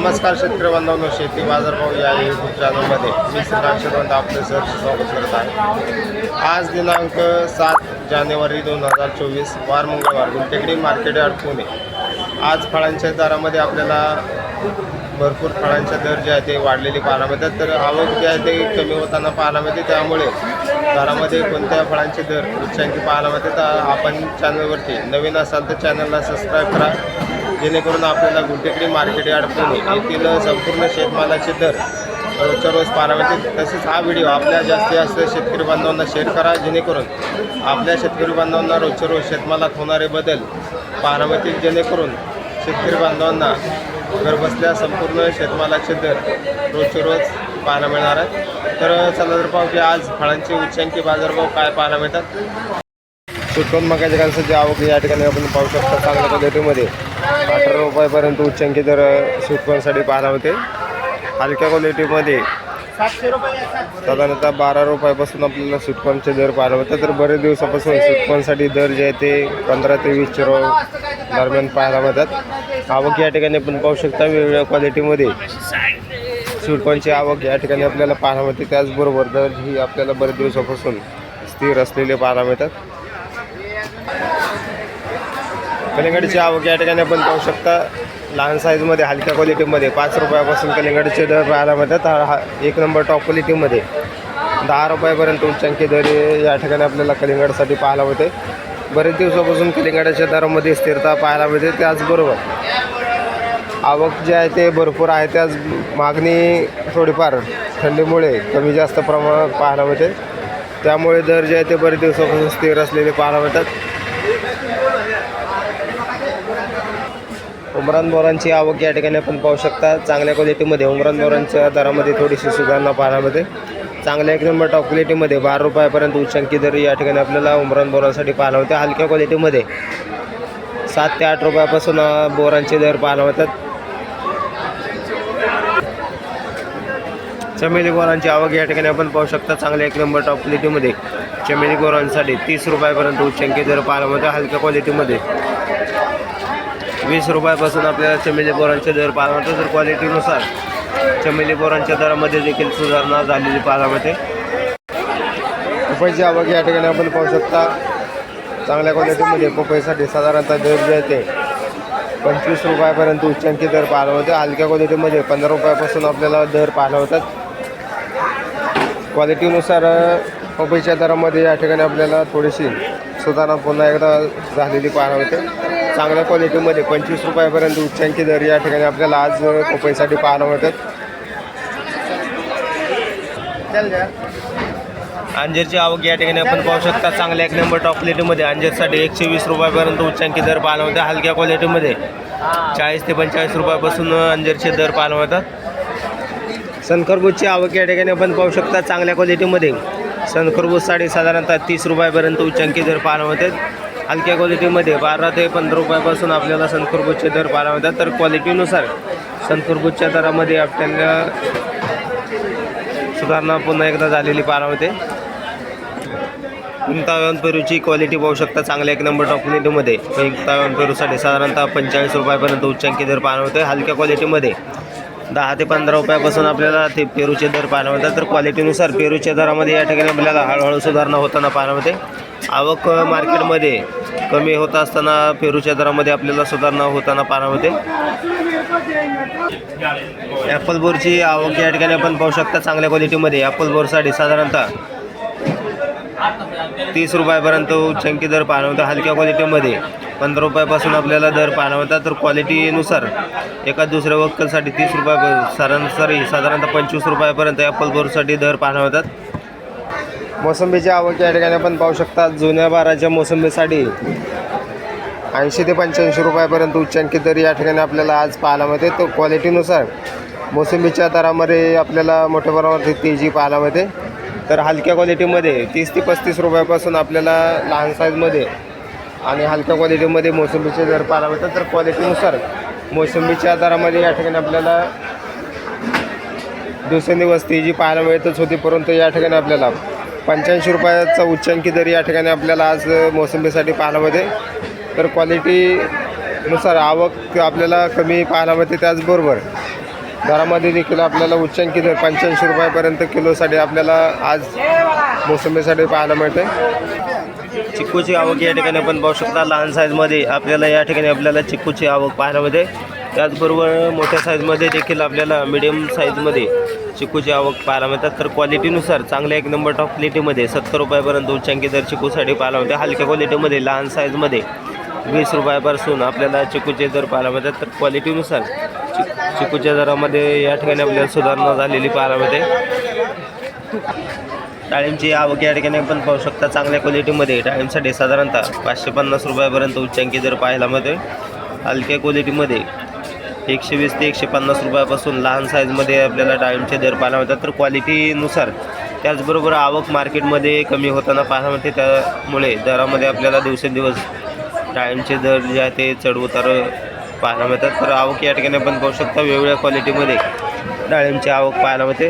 नमस्कार शेतकरी बांधवांनो शेती बाजारभाव या यूट्यूब चॅनलमध्ये मी श्रीकांत शेवंत आपले सर स्वागत करत आहे. आज दिनांक सात जानेवारी दोन हजार चोवीस वार मंगळवार गुंटेकडी मार्केट यार्ड पुणे. आज फळांच्या दरामध्ये आपल्याला भरपूर फळांचे दर जे आहे ते वाढलेले पाहायला मिळतात. तर आवक जे आहे ते कमी होताना पाहायला मिळते. त्यामुळे घरामध्ये कोणत्या फळांचे दर उच्चांकी पाहायला मिळते? तर आपण चॅनलवरती नवीन असाल तर चॅनलला सबस्क्राईब करा. जेणेकरून आपल्याला गुंटेकडी मार्केट अडकून येथील संपूर्ण शेतमालाचे दर रोजच्या रोज पाहायला तसेच हा व्हिडिओ आपल्या जास्तीत जास्त शेतकरी बांधवांना शेअर करा जेणेकरून आपल्या शेतकरी बांधवांना रोजच्या रोज शेतमालात होणारे बदल पाहायला मिळतील जेणेकरून शेतकरी बांधवांना घरबसल्या संपूर्ण शेतमालाचे दर रोजच्या रोज पाहायला मिळणार आहे तर चला तर पाहू की आज फळांचे उच्चांकी बाजारभाव काय पाहायला मिळतात. सुटकोन मकाच्या जे आवक या ठिकाणी आपण पाहू शकतो. चांगल्या पद्धतीमध्ये अठरा रुपयापर्यंत उच्चांकी दर शेतकऱ्यांसाठी पाहायला होते हलक्या क्वालिटीमध्ये साधारणतः बारा रुपयापासून आपल्याला सुटकॉनचे दर पाहायला होतात तर बरेच दिवसापासून सुटकॉनसाठी दर जे आहे ते पंधरा ते वीसच्या रो दरम्यान पाहायला मिळतात. आवक या ठिकाणी आपण पाहू शकता वेगवेगळ्या क्वालिटीमध्ये सुटकॉनची आवक या ठिकाणी आपल्याला पाहायला मिळते. त्याचबरोबर दर ही आपल्याला बरेच दिवसापासून स्थिर असलेले पाहायला मिळतात. कलिंगडची आवक या ठिकाणी आपण पाहू शकता. लहान साईजमध्ये हलक्या क्वालिटीमध्ये पाच रुपयापासून कलिंगडचे दर पाहायला मिळतात. हा एक नंबर टॉप क्वालिटीमध्ये दहा रुपयापर्यंत उच्चांकी दर या ठिकाणी आपल्याला कलिंगडसाठी पाहायला मिळते. बरेच दिवसापासून कलिंगडाच्या दरामध्ये स्थिरता पाहायला मिळते. त्याचबरोबर आवक जे आहे ते भरपूर आहे. त्याच मागणी थोडीफार थंडीमुळे कमी जास्त प्रमाणात पाहायला मिळते. त्यामुळे दर जे आहे ते बरेच दिवसापासून स्थिर असलेले पाहायला मिळतात. उमरान बोरांची आवक या ठिकाणी आपण पाहू शकता. चांगल्या क्वालिटीमध्ये उमरान बोरांच्या दरामध्ये थोडीशी सुधारणा पाहायला चांगल्या एक नंबर टॉप क्वालिटीमध्ये बारा रुपयापर्यंत उच्चांकी दर या ठिकाणी आपल्याला उमरान बोरांसाठी पाहायला मिळते. हलक्या क्वालिटीमध्ये सात ते आठ रुपयापासून बोरांचे दर पाहायला मिळतात. चमेली गोरांची आवक या ठिकाणी आपण पाहू शकता. चांगल्या एक नंबर टॉप क्वालिटीमध्ये चमेली गोरांसाठी तीस रुपयापर्यंत उच्चांकी दर पाहायला मिळते. हलक्या क्वालिटीमध्ये वीस रुपयापासून आपल्याला चमेली बोरांचे दर पाहायला मिळते तर क्वालिटीनुसार चमेली बोरांच्या दरामध्ये देखील सुधारणा झालेली पाहायला मिळते. पपईची आवक या ठिकाणी आपण पाहू शकता. चांगल्या क्वालिटीमध्ये पपईसाठी साधारणतः दर जे आहे ते पंचवीस रुपयापर्यंत उच्चांकी दर पाहायला होते हलक्या क्वालिटीमध्ये पंधरा रुपयापासून आपल्याला दर पाहायला होतात क्वालिटीनुसार पपईच्या दरामध्ये या ठिकाणी आपल्याला थोडीशी सुधारणा पुन्हा एकदा झालेली पाहायला होते चांगल्या क्वालिटीमध्ये पंचवीस रुपयापर्यंत उच्चांकी दर या ठिकाणी आपल्याला आज कोपईसाठी पाहायला मिळतात. अंजीरची आवक या ठिकाणी आपण पाहू शकता. चांगल्या एक नंबर टॉप क्वालिटीमध्ये अंजीरसाठी एकशे वीस रुपयापर्यंत उच्चांकी दर पाहायला मिळतात. हलक्या क्वालिटीमध्ये चाळीस ते पंचेचाळीस रुपयापासून अंजीरचे दर पाहायला मिळतात. सनखरबूजची आवक या ठिकाणी आपण पाहू शकता. चांगल्या क्वालिटीमध्ये सनखरबूजसाठी साधारणतः तीस रुपयापर्यंत उच्चांकी दर पाहायला मिळतात. हलक्या क्वालिटीमध्ये बारा ते पंधरा रुपयापासून आपल्याला सनखरबूजचे दर पाहायला मिळतात. तर क्वालिटीनुसार सनखरबूजच्या दरामध्ये आपल्याला सुधारणा पुन्हा एकदा झालेली पाहायला मिळते. पेरूची क्वालिटी पाहू शकता. चांगल्या एक नंबर टॉप क्वालिटीमध्ये ताव्यान पेरूसाठी साधारणतः पंचेचाळीस रुपयापर्यंत उच्चांकी दर पाहायला होते हलक्या क्वालिटीमध्ये दहा ते पंधरा रुपयापासून आपल्याला ते पेरूचे दर पाहायला मिळतात. तर क्वालिटीनुसार पेरूच्या दरामध्ये या ठिकाणी आपल्याला हळूहळू सुधारणा होताना पाहायला मिळते. आवक मार्केटमध्ये कमी होत असताना पेरूच्या दरामध्ये आपल्याला सुधारणा होताना पाण्यामध्ये ॲपल बोरची आवक या ठिकाणी आपण पाहू शकता चांगल्या क्वालिटीमध्ये ॲपल बोरसाठी साधारणतः तीस रुपयापर्यंत चंकी दर पाहायला हलक्या क्वालिटीमध्ये पंधरा रुपयापासून आपल्याला दर पाहायला तर क्वालिटीनुसार एका दुसऱ्या वक्कलसाठी तीस रुपया सरासरी साधारणतः पंचवीस रुपयापर्यंत ॲपल बोरसाठी दर पाहायला मोसंबीची आवक या ठिकाणी आपण पाहू शकता जुन्या बाराच्या मोसंबीसाठी ऐंशी ते पंच्याऐंशी रुपयापर्यंत उच्चांकी दर या ठिकाणी आपल्याला आज पाहायला मिळते. तो क्वालिटीनुसार मोसंबीच्या दरामध्ये आपल्याला मोठ्या प्रमाणात तेजी पाहायला मिळते. तर हलक्या क्वालिटीमध्ये तीस ते पस्तीस रुपयापासून आपल्याला लहान साईजमध्ये आणि हलक्या क्वालिटीमध्ये मोसंबीचे दर पाहायला मिळतात. तर क्वालिटीनुसार मोसंबीच्या दरामध्ये या ठिकाणी आपल्याला दिवसेंदिवस तेजी पाहायला मिळतच होती परंतु या ठिकाणी आपल्याला पंच्याऐंशी रुपयाचा उच्चांकी दर या ठिकाणी आपल्याला आज मोसंबीसाठी पाहायला मिळते. तर क्वालिटीनुसार आवक आपल्याला कमी पाहायला मिळते त्याचबरोबर दरामध्ये देखील आपल्याला उच्चांकी दर पंच्याऐंशी रुपयापर्यंत किलोसाठी आपल्याला आज मोसंबीसाठी पाहायला मिळते. चिक्कूची आवक या ठिकाणी आपण पाहू शकता. लहान साईजमध्ये आपल्याला या ठिकाणी आपल्याला चिक्कूची आवक पाहायला मिळते. त्याचबरोबर मोठ्या साईजमध्ये देखील आपल्याला मिडियम साईजमध्ये चिकूची आवक पाहायला मिळतात. तर क्वालिटीनुसार चांगल्या एक नंबर टॉप क्वालिटीमध्ये सत्तर रुपयापर्यंत उच्चांकी दर चिकूसाठी पाहायला मिळते. हलक्या क्वालिटीमध्ये लहान साईजमध्ये वीस रुपयापासून आपल्याला चिकूचे दर पाहायला मिळतात. तर क्वालिटीनुसार चिक चिकूच्या दरामध्ये या ठिकाणी आपल्याला सुधारणा झालेली पाहायला मिळते. डाळिंबची आवक या ठिकाणी पण पाहू शकता. चांगल्या क्वालिटीमध्ये डाळिंबसाठी साधारणतः पाचशे पन्नास रुपयापर्यंत उच्चांकी दर पाहायला मिळते हलक्या क्वालिटीमध्ये एकशे वीस ते एकशे पन्नास रुपयापासून लहान साईजमध्ये आपल्याला डाळिंबचे दर पाहायला मिळतात. तर क्वालिटीनुसार त्याचबरोबर आवक मार्केटमध्ये कमी होताना पाहायला मिळते. त्यामुळे दरामध्ये आपल्याला दिवसेंदिवस डाळिंबचे दर जे आहे ते चढउतार पाहायला मिळतात. तर आवक या ठिकाणी आपण पाहू शकता. वेगवेगळ्या क्वालिटीमध्ये डाळिंबची आवक पाहायला मिळते.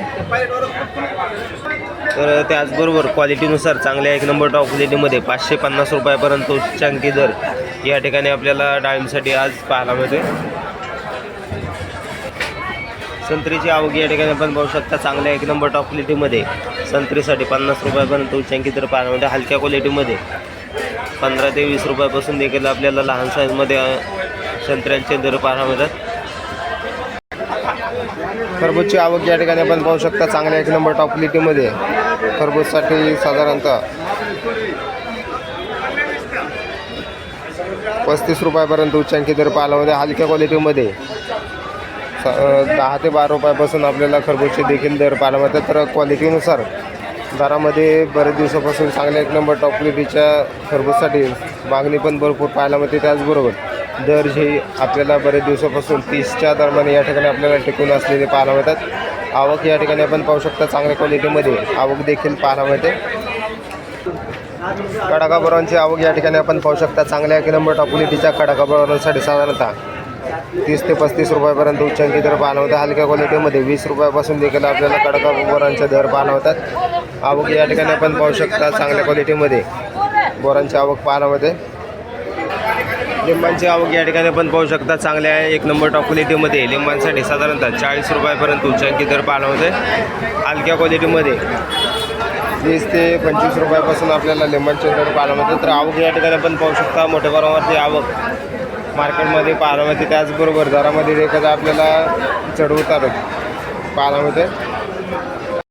तर त्याचबरोबर क्वालिटीनुसार चांगल्या एक नंबर टॉप क्वालिटीमध्ये पाचशे पन्नास रुपयापर्यंत उच्चांकी दर या ठिकाणी आपल्याला डाळिंबसाठी आज पाहायला मिळते. संत्रीची आवक या ठिकाणी आपण पाहू शकता चांगल्या एक नंबर टॉप क्वालिटीमध्ये संत्रीसाठी पन्नास रुपयापर्यंत उच्चांकी दर पाहायला हलक्या क्वालिटीमध्ये पंधरा ते वीस रुपयापासून देखील आपल्याला लहान साईजमध्ये संत्र्यांचे दर पाहायला मिळतात. खरबूजची आवक या ठिकाणी आपण पाहू शकता चांगल्या एक नंबर टॉप क्वालिटीमध्ये खरबूजसाठी साधारणतः पस्तीस रुपयापर्यंत उच्चांकी दर पाहायला हलक्या क्वालिटीमध्ये दहा ते बारा रुपयापासून आपल्याला खरबूजचे देखील दर पाहायला मिळतात. तर क्वालिटीनुसार दरामध्ये बरेच दिवसापासून चांगल्या एक नंबर टॉप क्वालिटीच्या खरबूजसाठी मागणी पण भरपूर पाहायला मिळते. त्याचबरोबर दर जे आपल्याला बरेच दिवसापासून तीसच्या दरम्यान या ठिकाणी आपल्याला टिकून असलेले पाहायला मिळतात. आवक या ठिकाणी आपण पाहू शकता चांगल्या क्वालिटीमध्ये आवक देखील पाहायला मिळते. कडाका आवक या ठिकाणी आपण पाहू शकता. चांगल्या एक नंबर टॉप क्वालिटीच्या कडाका साधारणतः तीस ते पस्तीस रुपयापर्यंत उच्चांकी दर पाहायला हलक्या क्वालिटीमध्ये वीस रुपयापासून देखील आपल्याला कडका बोरांचे दर पाहायला होतात आवक या ठिकाणी आपण पाहू शकता चांगल्या क्वालिटीमध्ये बोरांची आवक पाहायला होते लिंबांची आवक या ठिकाणी आपण पाहू शकता चांगल्या एक नंबर टॉप क्वालिटीमध्ये लिंबांसाठी साधारणतः चाळीस रुपयापर्यंत उच्चांकी दर पाहायला होते हलक्या क्वालिटीमध्ये वीस ते पंचवीस रुपयापासून आपल्याला लिंबांचे दर पाहायला तर आवक या ठिकाणी आपण पाहू शकता मोठ्या प्रमाणावरती आवक. मार्केटमध्ये पालामध्ये त्याचबरोबर दरामध्ये देखील आपल्याला चढ उतार पाहायला